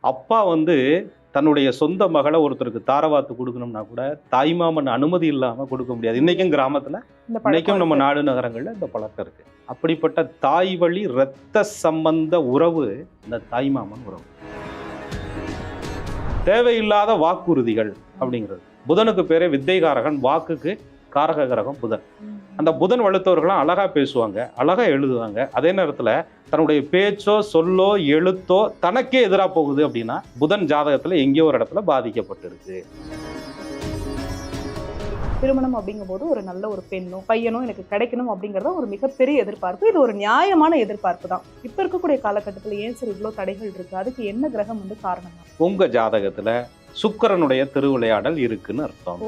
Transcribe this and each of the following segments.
அப்பா வந்து தன்னுடைய சொந்த மகளை ஒருத்தருக்கு தாரவாத்து கொடுக்கணும்னா கூட தாய்மாமன் அனுமதி இல்லாம கொடுக்க முடியாது. இன்னைக்கும் கிராமத்துல இந்த இன்னைக்கும் நம்ம நாடு நகரங்கள்ல இந்த பழக்கம் இருக்கு. அப்படிப்பட்ட தாய் வழி இரத்த சம்பந்த உறவு இந்த தாய்மாமன் உறவு. தேவையில்லாத வாக்குறுதிகள் அப்படிங்கிறது. புதனுக்கு பேரே வித்தைகாரகன் வாக்குக்கு காரக கிரகம் புதன். அந்த புதன் வலுத்தவர்கள்லாம் அழகா பேசுவாங்க அழகா எழுதுவாங்க. அதே நேரத்துல தன்னுடைய பேச்சோ சொல்லோ எழுத்தோ தனக்கே எதிராக போகுது அப்படின்னா புதன் ஜாதகத்துல எங்கேயோ ஒரு இடத்துல பாதிக்கப்பட்டிருக்கு. திருமணம் அப்படிங்கும்போது ஒரு நல்ல ஒரு பெண்ணோ பையனோ எனக்கு கிடைக்கணும் அப்படிங்கறத ஒரு மிகப்பெரிய எதிர்பார்ப்பு. இது ஒரு நியாயமான எதிர்பார்ப்பு தான். இப்ப இருக்கக்கூடிய காலகட்டத்துல ஏன் சார் இவ்வளவு தடைகள் இருக்கு? அதுக்கு என்ன கிரகம் வந்து காரணமா? உங்க ஜாதகத்துல சுக்கிரனுடைய திருவிளையாடல் இருக்குன்னு அர்த்தம்.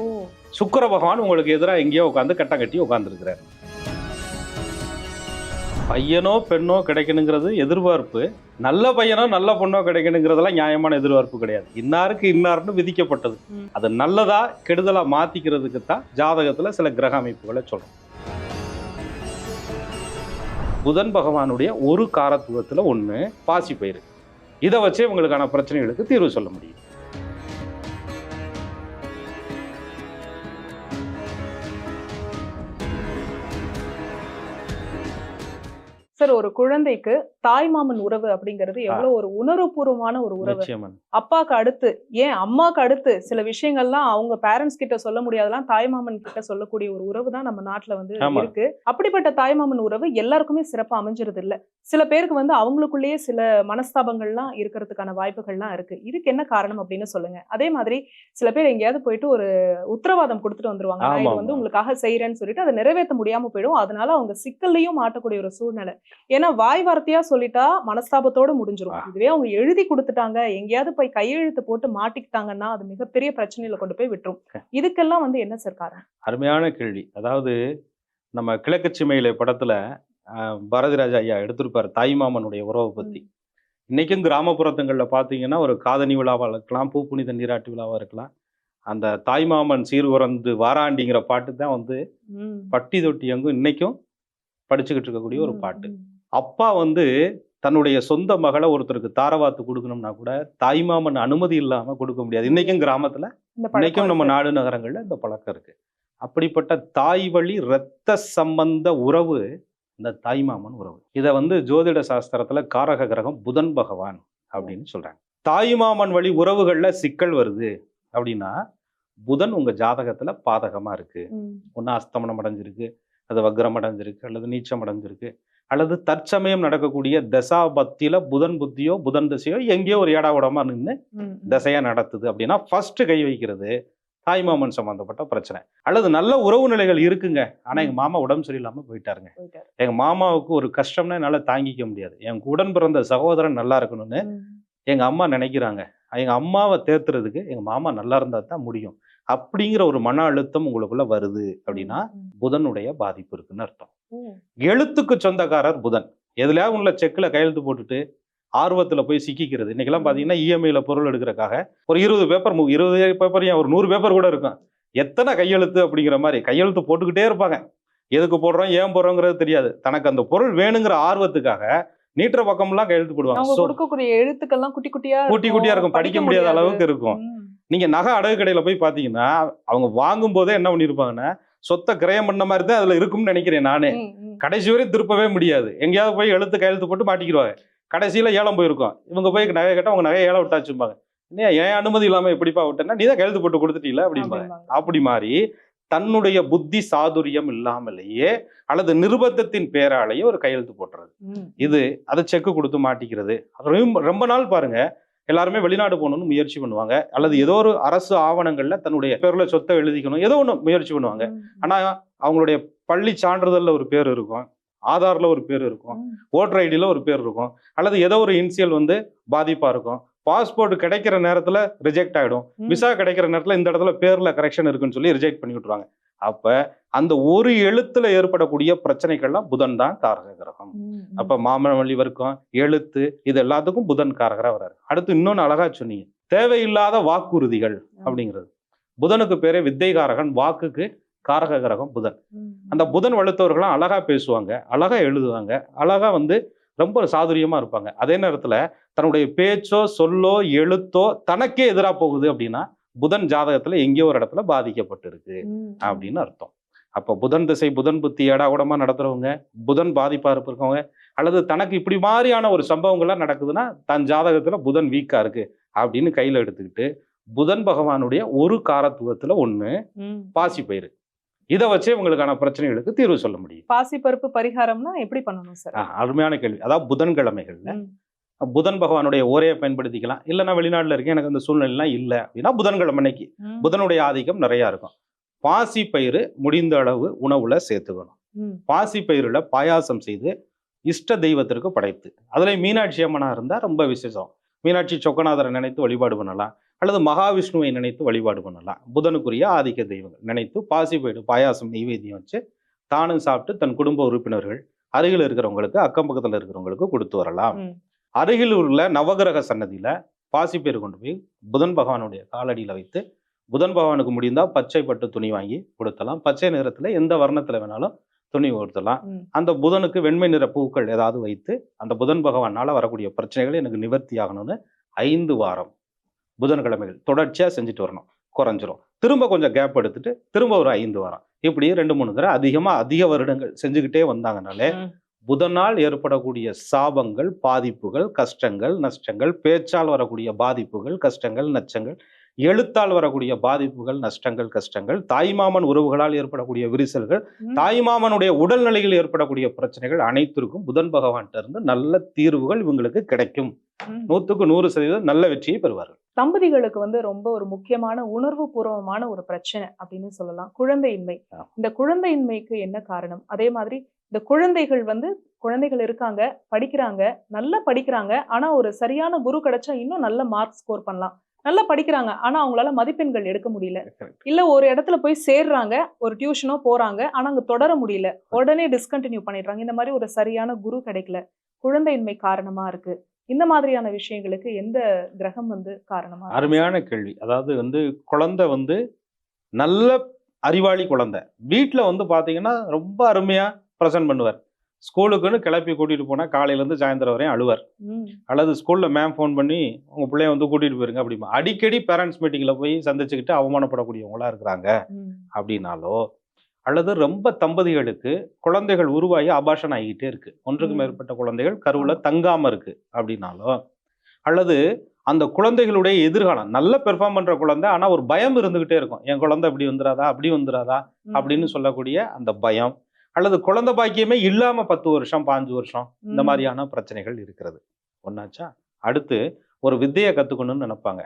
சுக்கிர பகவான் உங்களுக்கு எதிராக எங்கேயோ உட்காந்து கட்டம் கட்டி உட்காந்துருக்கிறார் பையனோ பெண்ணோ கிடைக்கணுங்கிறது எதிர்பார்ப்பு. நல்ல பையனோ நல்ல பொண்ணோ கிடைக்கணுங்கிறதெல்லாம் நியாயமான எதிர்பார்ப்பு கிடையாது. இன்னாருக்கு இன்னார்னு விதிக்கப்பட்டது. அது நல்லதா கெடுதலா மாத்திக்கிறதுக்கு தான் ஜாதகத்துல சில கிரக அமைப்புகளை சொல்றோம். புதன் பகவானுடைய ஒரு காரத்துவத்துல ஒண்ணு பாசி பயிர் இதை வச்சே உங்களுக்கான பிரச்சனைகளுக்கு தீர்வு சொல்ல முடியும். சார் ஒரு குழந்தைக்கு தாய்மாமன் உறவு அப்படிங்கிறது எவ்வளவு ஒரு உணர்வுபூர்வமான ஒரு உறவு. அப்பாக்கு அடுத்து ஏன் அம்மாக்கு அடுத்து சில விஷயங்கள்லாம் அவங்க பேரண்ட்ஸ் கிட்ட சொல்ல முடியாதெல்லாம் தாய்மாமன் கிட்ட சொல்லக்கூடிய ஒரு உறவு தான் நம்ம நாட்டுல வந்து. இருக்கு. அப்படிப்பட்ட தாய்மாமன் உறவு எல்லாருக்குமே சிறப்பா அமைஞ்சிருது இல்ல சில பேருக்கு வந்து அவங்களுக்குள்ளேயே சில மனஸ்தாபங்கள்லாம் இருக்கிறதுக்கான வாய்ப்புகள்லாம் இருக்கு. இதுக்கு என்ன காரணம் அப்படின்னு சொல்லுங்க. அதே மாதிரி சில பேர் எங்கேயாவது போயிட்டு ஒரு உத்தரவாதம் கொடுத்துட்டு வந்துருவாங்க. இது வந்து. உங்களுக்காக செய்யறேன்னு சொல்லிட்டு அதை நிறைவேற்ற முடியாம போயிடும். அதனால அவங்க சிக்கல்லையும் மாட்டக்கூடிய ஒரு சூழ்நிலை. ஏன்னா வாய் வார்த்தையா சொல்லிட்டா மனஸ்தாபத்தோட முடிஞ்சிரும். ஆ. இதுவே அவங்க எழுதி கொடுத்துட்டாங்க. எங்கேயாவது போய் கையெழுத்து போட்டு மாட்டிக்கிட்டாங்கன்னா அது மிகப்பெரிய பிரச்சனையில கொண்டு போய் விட்டுரும். இதுக்கெல்லாம் வந்து என்ன சார் காரணம்? அருமையான கேள்வி. அதாவது நம்ம கிழக்கு சிமையில படத்துல பாரதிராஜா ஐயா எடுத்திருப்பார் தாய்மாமனுடைய உறவை பத்தி. இன்னைக்கும் கிராமப்புறத்துங்கள்ல பாத்தீங்கன்னா ஒரு காதணி விழாவா இருக்கலாம் பூப்புனித நீராட்டு விழாவா இருக்கலாம். அந்த தாய்மாமன் சீர்குறந்து வாராண்டிங்கிற பாட்டு தான் வந்து. பட்டி தொட்டி எங்கும் இன்னைக்கும் படிச்சுக்கிட்டு இருக்கக்கூடிய ஒரு பாட்டு. அப்பா வந்து தன்னுடைய சொந்த மகளை ஒருத்தருக்கு தாரவாத்து கொடுக்கணும்னா கூட தாய்மாமன் அனுமதி இல்லாம கொடுக்க முடியாது. இன்னைக்கும் கிராமத்துல இன்னைக்கும் நம்ம. நாடு நகரங்கள்ல இந்த பழக்கம் இருக்கு. அப்படிப்பட்ட தாய் வழி இரத்த சம்பந்த உறவு இந்த தாய்மாமன் உறவு. இதை வந்து ஜோதிட சாஸ்திரத்துல காரக கிரகம் புதன் பகவான் அப்படின்னு சொல்றாங்க. தாய்மாமன் வழி உறவுகள்ல சிக்கல் வருது அப்படின்னா புதன் உங்க ஜாதகத்துல பாதகமா இருக்கு. ஒன்று அஸ்தமனம் அடைஞ்சிருக்கு அது வக்ரம் அடைஞ்சிருக்கு அல்லது நீச்சம் அடைஞ்சிருக்கு. அல்லது தற்சமயம் நடக்கக்கூடிய தசாபத்தியில புதன் புத்தியோ புதன் தசையோ எங்கேயோ ஒரு ஏடா உடமா நின்று. தசையா நடத்துது அப்படின்னா ஃபர்ஸ்ட் கை வைக்கிறது தாய்மாமன் சம்பந்தப்பட்ட பிரச்சனை. அல்லது நல்ல உறவு நிலைகள் இருக்குங்க. ஆனா எங்க மாமா உடம்பு சரியில்லாம போயிட்டாருங்க. போயிட்டாரு. எங்க மாமாவுக்கு ஒரு கஷ்டம்னா என்னால தாங்கிக்க முடியாது. என் உடன் பிறந்த சகோதரன் நல்லா இருக்கணும்னு. எங்க அம்மா நினைக்கிறாங்க. எங்க அம்மாவை தேத்துறதுக்கு எங்க மாமா நல்லா இருந்தா தான் முடியும். அப்படிங்கிற ஒரு மன அழுத்தம் உங்களுக்குள்ள வருது அப்படின்னா. புதனுடைய பாதிப்பு இருக்குன்னு அர்த்தம். எழுத்துக்கு சொந்தக்காரர் புதன். எதுலயாவது உள்ள செக்ல கையெழுத்து போட்டுட்டு ஆர்வத்துல போய் சிக்கிக்கிறது. இன்னைக்கெல்லாம் பாத்தீங்கன்னா இஎம்ஐல பொருள் எடுக்கிறக்காக ஒரு இருபது பேப்பர் இருபது பேப்பர் ஏன் ஒரு நூறு பேப்பர் கூட இருக்கும். எத்தனை கையெழுத்து அப்படிங்கிற மாதிரி கையெழுத்து போட்டுக்கிட்டே இருப்பாங்க. எதுக்கு போடுறோம் ஏன் போடுறோங்கிறது தெரியாது. தனக்கு அந்த பொருள் வேணுங்கிற ஆர்வத்துக்காக நீட்டுற பக்கம்லாம் கையெழுத்து போடுவாங்க. கொடுக்கக்கூடிய எழுத்துக்கள்லாம் குட்டி குட்டியா குட்டி குட்டியா இருக்கும். படிக்க முடியாத அளவுக்கு இருக்கும். ம். நீங்க நகை அடகு கடையில போய் பாத்தீங்கன்னா அவங்க வாங்கும் போதே என்ன பண்ணிருப்பாங்கன்னா சொத்தை கிரயம் பண்ண மாதிரி தான் அதுல இருக்கும்னு நினைக்கிறேன் நானே. கடைசி வரையும் திருப்பவே முடியாது. எங்கேயாவது போய் எழுத்து கையெழுத்து போட்டு மாட்டிக்கிடுவாங்க. கடைசியில ஏலம் போயிருக்கும். இவங்க போய் நகை கேட்டா உங்க நகையை ஏலம் விட்டாச்சும்பாங்க. ஏன் என் அனுமதி இல்லாம எப்படிப்பா விட்டேன்னா நீ தான் கையெழுத்து போட்டு கொடுத்துட்டீல அப்படிம்பாங்க. அப்படி மாதிரி தன்னுடைய புத்தி சாதுரியம் இல்லாமலேயே அல்லது நிர்பந்தத்தின் பேராலேயே ஒரு கையெழுத்து போட்டுறது. இது அதை செக்கு கொடுத்து மாட்டிக்கிறது. ரொம்ப நாள் பாருங்க. எல்லாருமே வெளிநாடு போகணும்னு முயற்சி பண்ணுவாங்க. அல்லது ஏதோ ஒரு அரசு ஆவணங்கள்ல தன்னுடைய பேர்ல சொத்தை எழுதிக்கணும். ஏதோ ஒண்ணு முயற்சி பண்ணுவாங்க. ஆனா அவங்களுடைய பள்ளி சான்றிதழ்ல ஒரு பேர் இருக்கும். ஆதார்ல ஒரு பேர் இருக்கும். ஓட்டர் ஐடியில ஒரு பேர் இருக்கும். அல்லது ஏதோ ஒரு இனிஷியல் வந்து பாதிப்பா இருக்கும். பாஸ்போர்ட் கிடைக்கிற நேரத்துல ரிஜெக்ட் ஆயிடும். ம். விசா கிடைக்கிற நேரத்துல இந்த இடத்துல பேர்ல கரெக்ஷன் இருக்குன்னு சொல்லி ரிஜெக்ட் பண்ணி விட்டுருவாங்க அப்ப அந்த ஒரு எழுத்துல ஏற்படக்கூடிய பிரச்சனைகள்லாம் புதன் தான் காரக கிரகம். அப்ப வழி வர்க்கம் எழுத்து இது எல்லாத்துக்கும் புதன் காரகரா வர்றாரு. அடுத்து இன்னொன்னு அழகா சொன்னீங்க. தேவையில்லாத வாக்குறுதிகள் அப்படிங்கிறது. புதனுக்கு பேரே வித்தைகாரகன் வாக்குக்கு காரக கிரகம் புதன். அந்த புதன் வலுத்தவர்கள்லாம் அழகா பேசுவாங்க அழகா எழுதுவாங்க அழகா வந்து ரொம்ப சாதுரியமா இருப்பாங்க. அதே நேரத்துல தன்னுடைய பேச்சோ சொல்லோ எழுத்தோ தனக்கே எதிராக போகுது அப்படின்னா புதன் ஜாதகத்துல எங்கேயோ ஒரு இடத்துல பாதிக்கப்பட்டிருக்கு. அப்படின்னு அர்த்தம் அப்போ புதன் திசை புதன் புத்தி ஏடாகூடமா நடத்துறவங்க புதன் பாதிப்பா இருக்கவங்க அல்லது தனக்கு இப்படி மாதிரியான ஒரு சம்பவங்கள்லாம் நடக்குதுன்னா தன் ஜாதகத்துல புதன் வீக்கா இருக்கு அப்படின்னு கையில எடுத்துக்கிட்டு புதன் பகவானுடைய ஒரு காரத்துவத்துல ஒண்ணு. பாசி பயிர் இதை வச்சே உங்களுக்கான பிரச்சனைகளுக்கு தீர்வு சொல்ல முடியும் பாசிப்பருப்பு பரிகாரம்னா எப்படி பண்ணணும் சார் அருமையான கேள்வி அதாவது புதன்கிழமைகள்ல. புதன் பகவானுடைய ஓரையை பயன்படுத்திக்கலாம். இல்லை நான் வெளிநாட்டுல இருக்கேன் எனக்கு அந்த சூழ்நிலைலாம் இல்லை அப்படின்னா புதன்கிழமை அன்னைக்கு. புதனுடைய ஆதிக்கம் நிறைய இருக்கும். பாசி பயிறு முடிந்த அளவு உணவுல சேர்த்துக்கணும். பாசி பயிரில் பாயாசம் செய்து இஷ்ட தெய்வத்திற்கு படைத்து. அதுல மீனாட்சி அம்மனா இருந்தா ரொம்ப விசேஷம். மீனாட்சி சொக்கநாதரை நினைத்து வழிபாடு பண்ணலாம். அல்லது மகாவிஷ்ணுவை நினைத்து வழிபாடு பண்ணலாம். புதனுக்குரிய ஆதிக்க தெய்வங்கள் நினைத்து பாசி பயிறு பாயாசம் நெய்வேத்தியம் வச்சு தானும் சாப்பிட்டு தன் குடும்ப உறுப்பினர்கள் அருகில் இருக்கிறவங்களுக்கு அக்கம் பக்கத்துல இருக்கிறவங்களுக்கு கொடுத்து வரலாம். அருகில் உள்ள நவகிரக சன்னதியில பாசிப்பயிறு கொண்டு போய் புதன் பகவானுடைய காலடியில வைத்து புதன் பகவானுக்கு முடிந்தா பச்சை பட்டு துணி வாங்கி கொடுத்தலாம் பச்சை நிறத்துல எந்த வர்ணத்துல வேணாலும் துணி கொடுத்தலாம். அந்த புதனுக்கு வெண்மை நிற பூக்கள் ஏதாவது வைத்து அந்த புதன் பகவானால வரக்கூடிய பிரச்சனைகள் எனக்கு நிவர்த்தி ஆகணும்னு ஐந்து வாரம் புதன்கிழமைகள் தொடர்ச்சியா செஞ்சுட்டு வரணும். குறைஞ்சிரும். திரும்ப கொஞ்சம் கேப் எடுத்துட்டு திரும்ப ஒரு ஐந்து வாரம். இப்படி ரெண்டு மூணு தடவை அதிகமா அதிக வருடங்கள் செஞ்சுக்கிட்டே வந்தாங்கனாலே. புதனால் ஏற்படக்கூடிய சாபங்கள் பாதிப்புகள் கஷ்டங்கள் நஷ்டங்கள் பேச்சால் வரக்கூடிய பாதிப்புகள் கஷ்டங்கள் நச்சங்கள் எழுத்தால் வரக்கூடிய பாதிப்புகள் நஷ்டங்கள் கஷ்டங்கள் தாய்மாமன் உறவுகளால் ஏற்படக்கூடிய விரிசல்கள். தாய்மாமனுடைய உடல்நிலையில் ஏற்படக்கூடிய பிரச்சனைகள் அனைத்திற்கும் புதன் பகவான்கிட்ட இருந்து நல்ல தீர்வுகள் இவங்களுக்கு கிடைக்கும். நூத்துக்கு நூறு சதவீதம் நல்ல வெற்றியை பெறுவார்கள் தம்பதிகளுக்கு வந்து ரொம்ப ஒரு முக்கியமான உணர்வு பூர்வமான ஒரு பிரச்சனை அப்படின்னு சொல்லலாம் குழந்தையின்மை. இந்த குழந்தையின்மைக்கு என்ன காரணம் அதே மாதிரி இந்த குழந்தைகள் வந்து குழந்தைகள் இருக்காங்க படிக்கிறாங்க நல்லா படிக்கிறாங்க. ஆனா ஒரு சரியான குரு கிடைச்சா இன்னும் நல்ல மார்க் ஸ்கோர் பண்ணலாம். நல்லா படிக்கிறாங்க. ஆனா அவங்களால மதிப்பெண்கள் எடுக்க முடியல. இல்ல ஒரு இடத்துல போய் சேர்றாங்க ஒரு டியூஷனோ போறாங்க ஆனா அங்க தொடர முடியல. உடனே டிஸ்கண்டினியூ பண்ணிடுறாங்க. இந்த மாதிரி ஒரு சரியான குரு கிடைக்கல. குழந்தையின்மை காரணமா இருக்கு. இந்த மாதிரியான விஷயங்களுக்கு எந்த கிரகம் வந்து காரணமா? அருமையான கேள்வி. அதாவது வந்து குழந்தை வந்து நல்ல அறிவாளி குழந்தை. வீட்டில் வந்து பார்த்தீங்கன்னா ரொம்ப அருமையா ப்ரெசென்ட் பண்ணுவார். ஸ்கூலுக்குன்னு கிளப்பி கூட்டிட்டு போனா காலையில இருந்து சாயந்தரம் வரையும் அழுவார். அல்லது ஸ்கூல்ல மேம் ஃபோன் பண்ணி உங்க பிள்ளைய வந்து கூட்டிட்டு போயிருங்க அப்படிமா அடிக்கடி பேரண்ட்ஸ் மீட்டிங்ல போய் சந்திச்சுக்கிட்டு அவமானப்படக்கூடியவங்களா இருக்கிறாங்க. அப்படின்னாலோ அல்லது ரொம்ப தம்பதிகளுக்கு குழந்தைகள் உருவாகி அபாஷன் ஆகிக்கிட்டே இருக்கு. ஒன்றுக்கு. மேற்பட்ட குழந்தைகள் கருவுல தங்காம இருக்கு அப்படின்னாலோ அல்லது அந்த குழந்தைகளுடைய எதிர்காலம் நல்ல பெர்ஃபார்ம் பண்ற குழந்தை ஆனா ஒரு பயம் இருந்துகிட்டே இருக்கும். என் குழந்தை இப்படி வந்துடாதா அப்படி வந்துடாதா அப்படின்னு சொல்லக்கூடிய அந்த பயம். அல்லது குழந்தை பாக்கியமே இல்லாம பத்து வருஷம் பாஞ்சு வருஷம் இந்த மாதிரியான பிரச்சனைகள் இருக்கிறது. ஒன்னாச்சா அடுத்து ஒரு வித்தையை கத்துக்கணும்னு நினைப்பாங்க.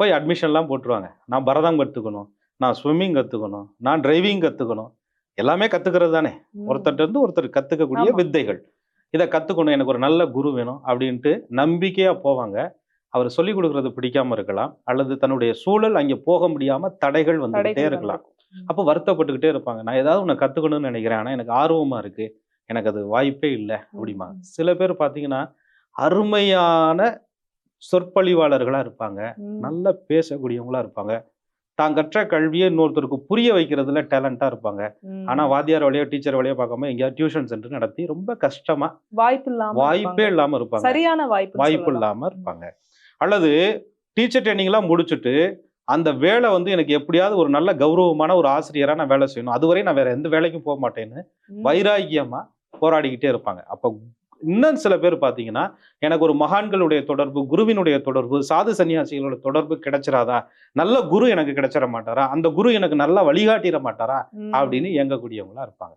போய் அட்மிஷன்லாம் போட்டுருவாங்க. நான் பரதம் கற்றுக்கணும் நான் ஸ்விம்மிங் கற்றுக்கணும் நான் டிரைவிங் கற்றுக்கணும் எல்லாமே கற்றுக்கிறது தானே. ம். ஒருத்தர்ட்ட இருந்து ஒருத்தர் கற்றுக்கக்கூடிய ஆமா. வித்தைகள். இதை கற்றுக்கணும் எனக்கு ஒரு நல்ல குரு வேணும் அப்படின்ட்டு நம்பிக்கையாக போவாங்க. அவர் சொல்லிக் கொடுக்கறது பிடிக்காம இருக்கலாம் அல்லது தன்னுடைய சூழல் அங்கே போக முடியாம தடைகள் வந்துகிட்டே இருக்கலாம். அப்போ வருத்தப்பட்டுக்கிட்டே இருப்பாங்க. நான் ஏதாவது ஒன்று கற்றுக்கணும்னு நினைக்கிறேன். ஆனால் எனக்கு ஆர்வமா இருக்கு. எனக்கு அது வாய்ப்பே இல்லை அப்படிமா. சில பேர் பார்த்தீங்கன்னா அருமையான சொற்பொழிவாளர்களா இருப்பாங்க. நல்லா பேசக்கூடியவங்களா இருப்பாங்க. தான் கற்ற கல்வியை இன்னொருத்தருக்கு புரிய வைக்கிறதுல டேலண்டா இருப்பாங்க. ம். ஆனா வாத்தியார் வழியோ டீச்சர் வழியோ பார்க்காம எங்கேயாவது டியூஷன் சென்டர் நடத்தி ரொம்ப கஷ்டமா வாய்ப்பு இல்லாம வாய்ப்பே இருப்பாங்க. இல்லாம இருப்பாங்க. சரியான வாய்ப்பு வாய்ப்பு இல்லாம இருப்பாங்க. அல்லது டீச்சர் ட்ரைனிங்லாம் முடிச்சுட்டு அந்த வேலை வந்து எனக்கு எப்படியாவது ஒரு நல்ல கௌரவமான ஒரு ஆசிரியரா நான் வேலை செய்யணும். அதுவரை நான் வேற எந்த வேலைக்கும் போக மாட்டேன்னு வைராகியமா போராடிக்கிட்டே இருப்பாங்க. அப்ப இன்னும் சில பேர் பார்த்தீங்கன்னா எனக்கு ஒரு மகான்களுடைய தொடர்பு குருவினுடைய தொடர்பு சாது சன்னியாசிகளோட தொடர்பு கிடைச்சிராதா? நல்ல குரு எனக்கு கிடைச்சிட மாட்டாரா? அந்த குரு எனக்கு நல்லா வழிகாட்டிட மாட்டாரா? அப்படின்னு இயங்கக்கூடியவங்களா இருப்பாங்க.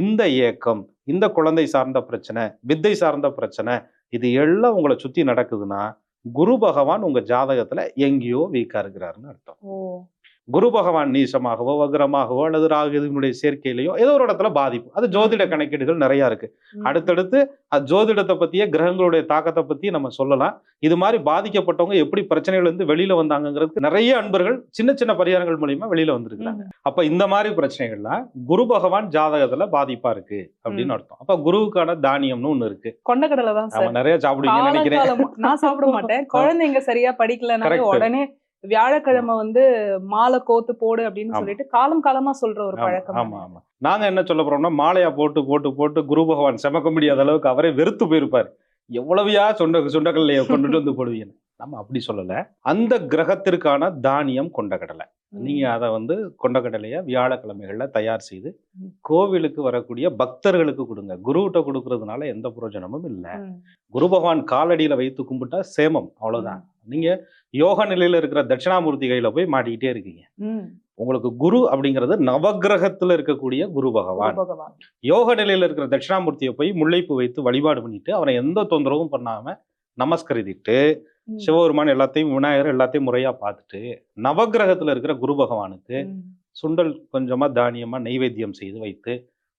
இந்த ஏக்கம் இந்த குழந்தை சார்ந்த பிரச்சனை வித்தை சார்ந்த பிரச்சனை இது எல்லாம் உங்களை சுத்தி நடக்குதுன்னா குரு பகவான் உங்க ஜாதகத்துல எங்கேயோ வீக்கா இருக்கிறாருன்னு அர்த்தம். ஓ. குரு பகவான் நீசமாகவோ வக்ரமாகவோ அல்லது ராகுவினுடைய சேர்க்கையிலையோ ஏதோ ஒரு இடத்துல பாதிப்பு. அது ஜோதிட கணக்கீடுகள் நிறைய இருக்கு. அடுத்தடுத்து அது ஜோதிடத்தை பத்தியே கிரகங்களுடைய தாக்கத்தை பத்தி நம்ம சொல்லலாம். இது மாதிரி பாதிக்கப்பட்டவங்க எப்படி பிரச்சனைகள் இருந்து வெளியில வந்தாங்கிறதுக்கு நிறைய அன்பர்கள் சின்ன சின்ன பரிகாரங்கள் மூலியமா வெளியில வந்திருக்கிறாங்க. அப்ப இந்த மாதிரி பிரச்சனைகள்லாம் குரு பகவான் ஜாதகத்துல பாதிப்பா இருக்கு அப்படின்னு அர்த்தம். அப்ப குருவுக்கான தானியம்னு ஒண்ணு இருக்கு. கொண்டக்கடலை தான் நிறைய சாப்பிடுவீங்கன்னு நினைக்கிறேன். நான் சாப்பிட மாட்டேன். குழந்தைங்க சரியா படிக்கலனாலே. உடனே வியாழக்கிழமை வந்து மாலை கோத்து போடு அப்படின்னு. சொல்லிட்டு காலம் காலமா சொல்ற ஒரு பழக்கம். ஆமா ஆமா. நாங்க என்ன சொல்ல போறோம்னா மாலையா போட்டு போட்டு போட்டு குரு பகவான் செமக்க முடியாத அளவுக்கு அவரே வெறுத்து போயிருப்பாரு. எவ்வளவுயா சொண்ட சுண்டக்கல்லைய கொண்டுட்டு வந்து போடுவீங்க? நம்ம அப்படி சொல்லல. அந்த கிரகத்திற்கான தானியம் கொண்டக்கடலை நீங்க அதை வந்து கொண்டக்கடலைய வியாழக்கிழமைகள்ல தயார் செய்து. கோவிலுக்கு வரக்கூடிய பக்தர்களுக்கு கொடுங்க. குருவிட்ட கொடுக்கறதுனால எந்த பிரயோஜனமும் இல்லை. குரு பகவான் காலடியில வைத்து கும்பிட்டா சேமம். அவ்வளவுதான். நீங்க யோக நிலையில இருக்கிற தட்சிணாமூர்த்தி கையில போய் மாட்டிக்கிட்டே இருக்கீங்க. உங்களுக்கு குரு அப்படிங்கிறது நவக்கிரகத்துல இருக்கக்கூடிய குரு பகவான் யோக நிலையில இருக்கிற தட்சிணாமூர்த்தியை போய் முல்லைப்பு வைத்து வழிபாடு பண்ணிட்டு அவரை எந்த தொந்தரவும் பண்ணாம நமஸ்கரிதிட்டு. சிவபெருமான் எல்லாத்தையும் விநாயகர் எல்லாத்தையும் முறையா பார்த்துட்டு நவக்கிரகத்துல இருக்கிற குரு பகவானுக்கு. சுண்டல் கொஞ்சமா தானியமா நைவேத்தியம் செய்து வைத்து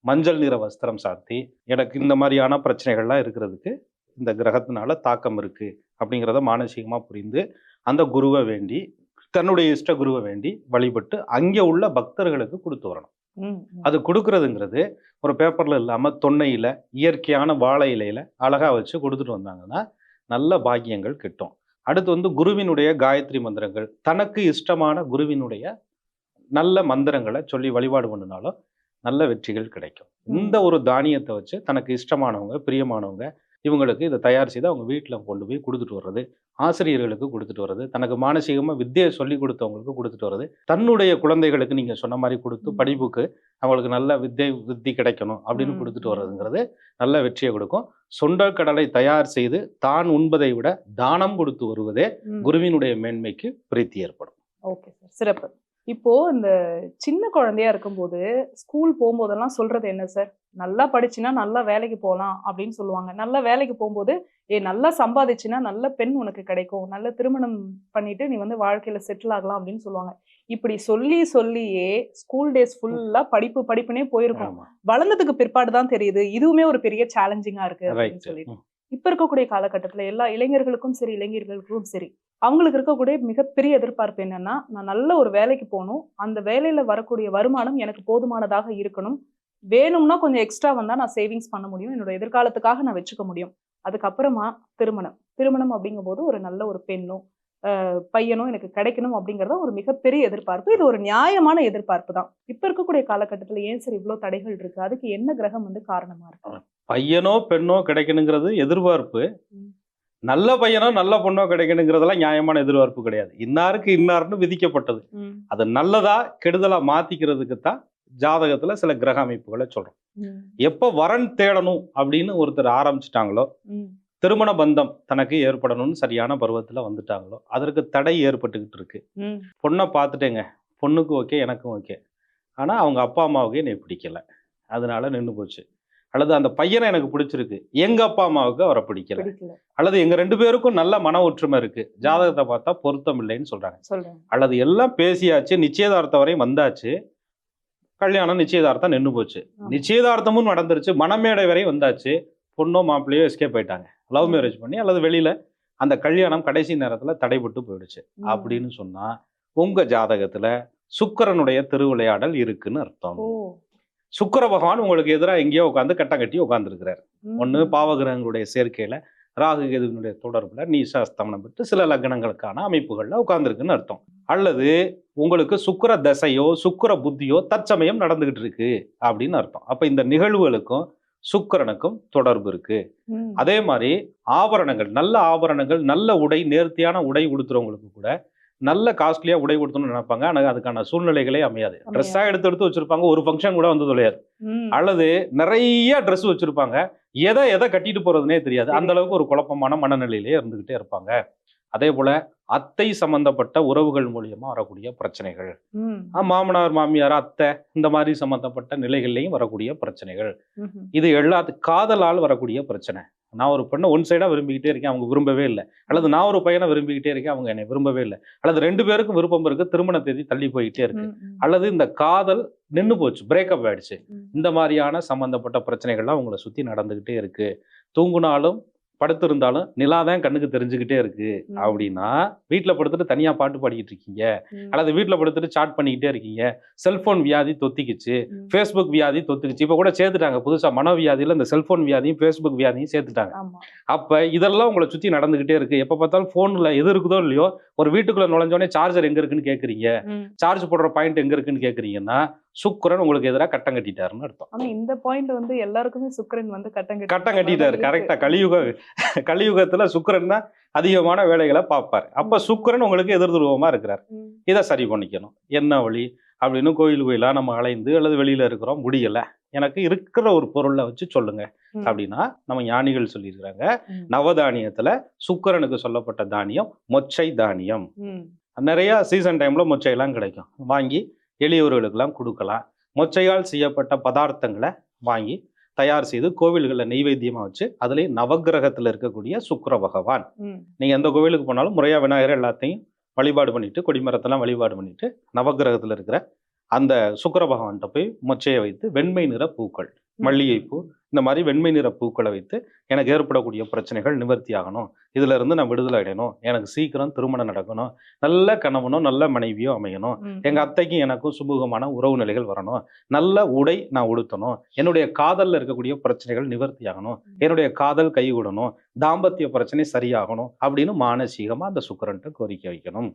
மஞ்சள் நிற வஸ்திரம் சாத்தி எனக்கு இந்த மாதிரியான பிரச்சனைகள்லாம் இருக்கிறதுக்கு இந்த கிரகத்தினால தாக்கம் இருக்கு அப்படிங்கிறத மானசீகமா புரிந்து அந்த குருவை வேண்டி தன்னுடைய இஷ்ட குருவை வேண்டி வழிபட்டு அங்கே உள்ள பக்தர்களுக்கு கொடுத்து வரணும். அது கொடுக்கறதுங்கிறது ஒரு பேப்பர்ல இல்லாம தொன்னையில இயற்கையான வாழை இலையில அழகா வச்சு கொடுத்துட்டு வந்தாங்கன்னா நல்ல பாக்கியங்கள் கிட்டும். அடுத்து வந்து குருவினுடைய காயத்ரி மந்திரங்கள் தனக்கு இஷ்டமான குருவினுடைய நல்ல மந்திரங்களை சொல்லி வழிபாடு பண்ணினாலும் நல்ல வெற்றிகள் கிடைக்கும். இந்த ஒரு தானியத்தை வச்சு தனக்கு இஷ்டமானவங்க பிரியமானவங்க இவங்களுக்கு இதை தயார் செய்து அவங்க வீட்டில் கொண்டு போய் கொடுத்துட்டு வர்றது ஆசிரியர்களுக்கு கொடுத்துட்டு வர்றது தனக்கு மானசீகமாக வித்தியை சொல்லி கொடுத்தவங்களுக்கு கொடுத்துட்டு வர்றது தன்னுடைய குழந்தைகளுக்கு நீங்கள் சொன்ன மாதிரி கொடுத்து. படிப்புக்கு அவங்களுக்கு நல்ல வித்தை வித்தி கிடைக்கணும் அப்படின்னு. கொடுத்துட்டு வர்றதுங்கிறது நல்ல வெற்றியை கொடுக்கும் சுண்டல் கடலை தயார் செய்து தான் உண்பதை விட தானம் கொடுத்து வருவதே. குருவினுடைய மேன்மைக்கு பிரீத்தி ஏற்படும் ஓகே சார் சிறப்பு இப்போ இந்த சின்ன குழந்தையா இருக்கும்போது ஸ்கூல் போகும்போதெல்லாம் சொல்றது என்ன சார் நல்லா படிச்சினா நல்லா வேலைக்கு போகலாம் அப்படின்னு சொல்லுவாங்க. நல்லா வேலைக்கு போகும்போது ஏ நல்லா சம்பாதிச்சுன்னா நல்ல பெண் உனக்கு கிடைக்கும். நல்ல திருமணம் பண்ணிட்டு நீ வந்து வாழ்க்கையில செட்டில் ஆகலாம் அப்படின்னு சொல்லுவாங்க. இப்படி சொல்லி சொல்லியே ஸ்கூல் டேஸ் ஃபுல்லா படிப்பு படிப்புனே போயிருக்கும். வளர்ந்ததுக்கு பிற்பாடு தான் தெரியுது. இதுவுமே ஒரு பெரிய சேலஞ்சிங்கா இருக்கு அப்படின்னு சொல்லிட்டு. இப்போ இருக்கக்கூடிய காலகட்டத்தில் எல்லா இளைஞர்களுக்கும் சரி இளைஞர்களுக்கும் சரி அவங்களுக்கு இருக்கக்கூடிய மிகப்பெரிய எதிர்பார்ப்பு என்னன்னா நான் நல்ல ஒரு வேலைக்கு போகணும். அந்த வேலையில வரக்கூடிய வருமானம் எனக்கு போதுமானதாக இருக்கணும். வேணும்னா கொஞ்சம் எக்ஸ்ட்ரா வந்தால் நான் சேவிங்ஸ் பண்ண முடியும். என்னோட எதிர்காலத்துக்காக நான் வச்சுக்க முடியும். அதுக்கப்புறமா திருமணம். திருமணம் அப்படிங்கும்போது ஒரு நல்ல ஒரு பெண்ணோ பையனும் பையனோ எனக்கு கிடைக்கணும் அப்படிங்கறத ஒரு மிகப்பெரிய எதிர்பார்ப்பு. இது ஒரு நியாயமான எதிர்பார்ப்பு தான். இப்ப இருக்கக்கூடிய காலகட்டத்துல ஏன் சார் இவ்வளவு தடைகள் இருக்கு? அதுக்கு என்ன கிரகம் வந்து காரணமா இருக்கு? பையனோ பெண்ணோ கிடைக்கணுங்கிறது எதிர்பார்ப்பு. நல்ல பையனோ நல்ல பொண்ணோ கிடைக்கணுங்கிறதெல்லாம் நியாயமான எதிர்பார்ப்பு கிடையாது. இன்னாருக்கு இன்னார்னு விதிக்கப்பட்டது. அது நல்லதா கெடுதலா மாத்திக்கிறதுக்கு தான் ஜாதகத்துல சில கிரக அமைப்புகளை சொல்றோம். எப்ப வரன் தேடணும் அப்படின்னு ஒருத்தர் ஆரம்பிச்சிட்டாங்களோ திருமண பந்தம் தனக்கு ஏற்படணும்னு சரியான பருவத்துல வந்துட்டாங்களோ அதற்கு தடை ஏற்பட்டுக்கிட்டு இருக்கு. பொண்ணை பார்த்துட்டேங்க. பொண்ணுக்கு ஓகே எனக்கும் ஓகே. ஆனா அவங்க அப்பா அம்மாவுக்கு என்னை பிடிக்கல. அதனால நின்று போச்சு. அல்லது அந்த பையனை எனக்கு பிடிச்சிருக்கு. எங்க அப்பா அம்மாவுக்கு அவரை பிடிக்கல. அல்லது எங்க ரெண்டு பேருக்கும் நல்ல மன ஒற்றுமை இருக்கு. ஜாதகத்தை பார்த்தா பொருத்தம் இல்லைன்னு சொல்றாங்க. அல்லது எல்லாம் பேசியாச்சு நிச்சயதார்த்தம் வரையும் வந்தாச்சு. கல்யாணம் நிச்சயதார்த்தம் நின்று போச்சு. நிச்சயதார்த்தமும் நடந்துருச்சு. மணமேடை வரையும் வந்தாச்சு. பொண்ணோ மாப்பிள்ளையோ எஸ்கேப் ஆயிட்டாங்க. லவ். மேரேஜ் பண்ணி அல்லது வெளியில அந்த கல்யாணம் கடைசி நேரத்துல தடைபட்டு போயிடுச்சு. அப்படின்னு சொன்னா உங்க ஜாதகத்துல சுக்கிரனுடைய திருவிளையாடல் இருக்குன்னு அர்த்தம். சுக்கிர பகவான் உங்களுக்கு எதிராக எங்கேயோ உட்காந்து கட்டம் கட்டி உட்காந்துருக்கிறார் ஒன்று பாவகிரகங்களுடைய சேர்க்கையில ராகு கேதுவினுடைய தொடர்புல நீசாஸ்தமனம் பெற்று சில லக்னங்களுக்கான அமைப்புகள்ல உட்கார்ந்துருக்குன்னு அர்த்தம். அல்லது உங்களுக்கு சுக்கிர தசையோ சுக்கிர புத்தியோ தற்சமயம் நடந்துகிட்டு இருக்கு அப்படின்னு அர்த்தம். அப்ப இந்த நிகழ்வுகளுக்கும் சுக்கிரனுக்கும் தொடர்பு இருக்கு. அதே மாதிரி ஆபரணங்கள் நல்ல ஆபரணங்கள் நல்ல உடை நேர்த்தியான உடை உடுத்துறவங்களுக்கு கூட நல்ல காஸ்ட்லியா உடை கொடுத்தணும்னு நினைப்பாங்க. ஆனா அதுக்கான சூழ்நிலைகளே அமையாது. அமையாது. ட்ரெஸ்ஸா எடுத்து எடுத்து வச்சிருப்பாங்க. ஒரு ஃபங்க்ஷன் கூட வந்து தொலையாது அல்லது நிறைய ட்ரெஸ் வச்சிருப்பாங்க. எதை எதை கட்டிட்டு போறதுனே தெரியாது. அந்த அளவுக்கு ஒரு குழப்பமான மனநிலையிலே இருந்துகிட்டே இருப்பாங்க. அதே போல அத்தை சம்பந்தப்பட்ட உறவுகள் மூலியமா வரக்கூடிய பிரச்சனைகள். மாமனார் மாமியார் அத்தை இந்த மாதிரி சம்பந்தப்பட்ட நிலைகள்லையும் வரக்கூடிய பிரச்சனைகள். இது எல்லாத்து காதலால் வரக்கூடிய பிரச்சனை. நான் ஒரு பெண்ணை ஒன் சைடா விரும்பிக்கிட்டே இருக்கேன் அவங்க விரும்பவே இல்லை. அல்லது நான் ஒரு பையனை விரும்பிக்கிட்டே இருக்கேன் அவங்க என்னை விரும்பவே இல்லை. அல்லது ரெண்டு பேருக்கும் விருப்பம் இருக்கு திருமண தேதி தள்ளி போயிட்டே இருக்கு. அல்லது இந்த காதல் நின்னு போச்சு பிரேக்கப் ஆயிடுச்சு. இந்த மாதிரியான சம்பந்தப்பட்ட பிரச்சனைகள்லாம் உங்களை சுத்தி நடந்துகிட்டே இருக்கு. தூங்குனாலும் படுத்திருந்தாலும் நிலா தான் கண்ணுக்கு தெரிஞ்சுக்கிட்டே இருக்கு. அப்படின்னா வீட்ல படுத்துட்டு தனியா பாட்டு பாடிக்கிட்டு இருக்கீங்க. அல்லது வீட்ல படுத்துட்டு சாட் பண்ணிக்கிட்டே இருக்கீங்க. செல்போன் வியாதி தொத்திக்கிச்சு. ஃபேஸ்புக் வியாதி தொத்துக்குச்சு. இப்போ கூட சேர்த்துட்டாங்க. புதுசா மனோவியாதியில இந்த செல்போன் வியாதியும் ஃபேஸ்புக் வியாதியும் சேர்த்துட்டாங்க. அப்ப இதெல்லாம் உங்களை சுத்தி நடந்துகிட்டே இருக்கு. எப்ப பார்த்தாலும் போன்ல எது இருக்குதோ இல்லையோ ஒரு வீட்டுக்குள்ள நுழைஞ்சோடனே சார்ஜர் எங்க இருக்குன்னு கேக்குறீங்க. சார்ஜ் போடுற பாயிண்ட் எங்க இருக்குன்னு கேக்குறீங்கன்னா சுக்கிரன் உங்களுக்கு எதிராக கட்டம் கட்டிட்டாருன்னு அர்த்தம். ஆனா இந்த பாயிண்ட் வந்து எல்லாருக்குமே சுக்கிரன் வந்து கட்டம் கட்டி கட்டம் கட்டிட்டாரு. கரெக்டா கலியுக கலியுகத்துல சுக்கிரன் தான் அதிகமான வேலைகளை பார்ப்பாரு. அப்ப சுக்கிரன் உங்களுக்கு எதிர் துருவமா இருக்கிறார். இதை சரி பண்ணிக்கணும். என்ன வழி? அப்படின்னு கோயில் கோயிலா நம்ம அலைந்து அல்லது வெளியில இருக்கிறோம்? முடியல. எனக்கு இருக்கிற ஒரு பொருளை வச்சு சொல்லுங்க. அப்படின்னா நம்ம ஞானிகள் சொல்லியிருக்கிறாங்க. நவதானியத்துல சுக்கிரனுக்கு சொல்லப்பட்ட தானியம் மொச்சை தானியம். நிறைய சீசன் டைம்ல மொச்சையெல்லாம் கிடைக்கும் வாங்கி எளியவர்களுக்கெல்லாம் கொடுக்கலாம் மொச்சையால் செய்யப்பட்ட பதார்த்தங்களை வாங்கி தயார் செய்து கோவில்களில் நெய்வேத்தியமா வச்சு அதுலேயும் நவக்கிரகத்துல இருக்கக்கூடிய சுக்கிர பகவான். நீங்க எந்த கோவிலுக்கு போனாலும் முறையா விநாயகர் எல்லாத்தையும் வழிபாடு பண்ணிட்டு கொடிமரத்தெல்லாம் வழிபாடு பண்ணிட்டு நவக்கிரகத்துல இருக்கிற அந்த சுக்கிர பகவான்கிட்ட போய் மொச்சையை வைத்து வெண்மை நிற பூக்கள் மல்லிகைப்பூ இந்த மாதிரி வெண்மை நிற பூக்களை வைத்து எனக்கு ஏற்படக்கூடிய பிரச்சனைகள் நிவர்த்தி ஆகணும். இதுல இருந்து நான் விடுதலை அடையணும். எனக்கு சீக்கிரம் திருமணம் நடக்கணும். நல்ல கணவனோ நல்ல மனைவியோ அமையணும். எங்க அத்தைக்கும் எனக்கும் சுமூகமான உறவு நிலைகள் வரணும். நல்ல உடை நான் உடுத்தணும். என்னுடைய காதல்ல இருக்கக்கூடிய பிரச்சனைகள் நிவர்த்தி ஆகணும். என்னுடைய காதல் கைகூடணும் தாம்பத்திய பிரச்சனை சரியாகணும் அப்படின்னு மானசீகமா அந்த சுக்கிரன்ட்ட கோரிக்கை வைக்கணும்.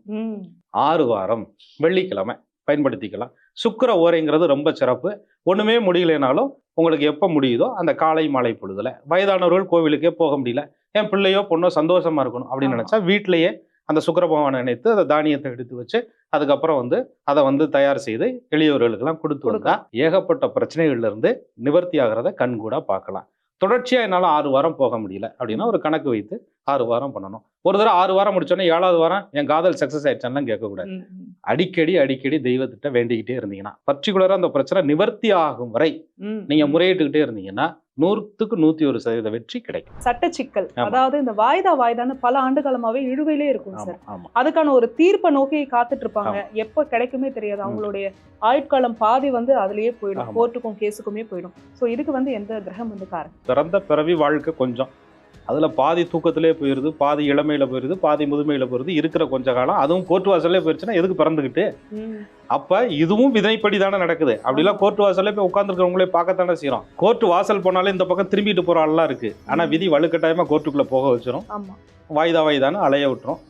ஆறு வாரம் வெள்ளிக்கிழமை. பயன்படுத்திக்கலாம். சுக்கிர ஓரைங்கிறது ரொம்ப சிறப்பு. ஒண்ணுமே முடியலைனாலும் உங்களுக்கு எப்போ முடியுதோ அந்த காலை மாலை பொழுதுல. வயதானவர்கள் கோவிலுக்கே போக முடியல. என் பிள்ளையோ பொண்ணோ சந்தோஷமா இருக்கணும் அப்படின்னு. நினைச்சா வீட்டிலேயே அந்த சுக்கிர பகவானை நினைத்து அந்த தானியத்தை எடுத்து வச்சு அதுக்கப்புறம் வந்து அதை வந்து தயார் செய்து எளியவர்களுக்கெல்லாம் கொடுத்து வந்தா ஏகப்பட்ட பிரச்சனைகள்ல இருந்து நிவர்த்தி ஆகிறத கண்கூடா பார்க்கலாம். தொடர்ச்சியா என்னால ஆறு வாரம் போக முடியல அப்படின்னா ஒரு கணக்கு வைத்து ஆறு வாரம் பண்ணணும் ஒரு தடவை ஆறு வாரம் முடிச்சோன்னே ஏழாவது வாரம் என் காதல் சக்சஸ் ஆயிடுச்சான்லாம் கேட்கக்கூடாது. அடிக்கடி அடிக்கடி தெய்வத்திட்ட வேண்டிக்கிட்டே இருந்தீங்கன்னா பர்டிகுலரா அந்த பிரச்சனை நிவர்த்தி ஆகும் வரை ம். நீங்க முறையிட்டுக்கிட்டே இருந்தீங்கன்னா நூறுத்துக்கு நூத்தி ஒரு சதவீத வெற்றி கிடைக்கும். சட்ட சிக்கல். அதாவது இந்த வாய்தா வாய்தான்னு பல ஆண்டு காலமாவே இழுவையிலே இருக்கும் சார். அதுக்கான ஒரு தீர்ப்பை நோக்கி காத்துட்டு இருப்பாங்க எப்ப கிடைக்குமே தெரியாது. அவங்களுடைய ஆயுட்காலம் பாதி வந்து அதுலயே போயிடும். கோர்ட்டுக்கும் கேஸுக்குமே போயிடும். சோ இதுக்கு வந்து எந்த கிரகம் வந்து காரணம்? பிறந்த பிறவி வாழ்க்கை கொஞ்சம். அதுல பாதி தூக்கத்திலே போயிருது பாதி இளமையில போயிருது பாதி முதுமையில போயிருது இருக்கிற கொஞ்ச காலம் அதுவும் கோர்ட் வாசல்லே போயிருச்சுன்னா எதுக்கு பிறந்துக்கிட்டு. அப்ப இதுவும் விதைப்படி தானே நடக்குது. அப்படிலாம் கோர்ட் வாசல்ல போய் உட்காந்துருக்கவங்களே பார்க்கத்தானே செய்யறோம் கோர்ட் வாசல் போனாலே இந்த பக்கம் திரும்பிட்டு போற ஆள்லாம் இருக்கு. ஆனா விதி வலுக்கட்டாயமா கோர்ட்டுக்குள்ள போக வச்சிரும். ஆமா. வாய்தா வாய்தான்னு அலைய விட்டுரும்.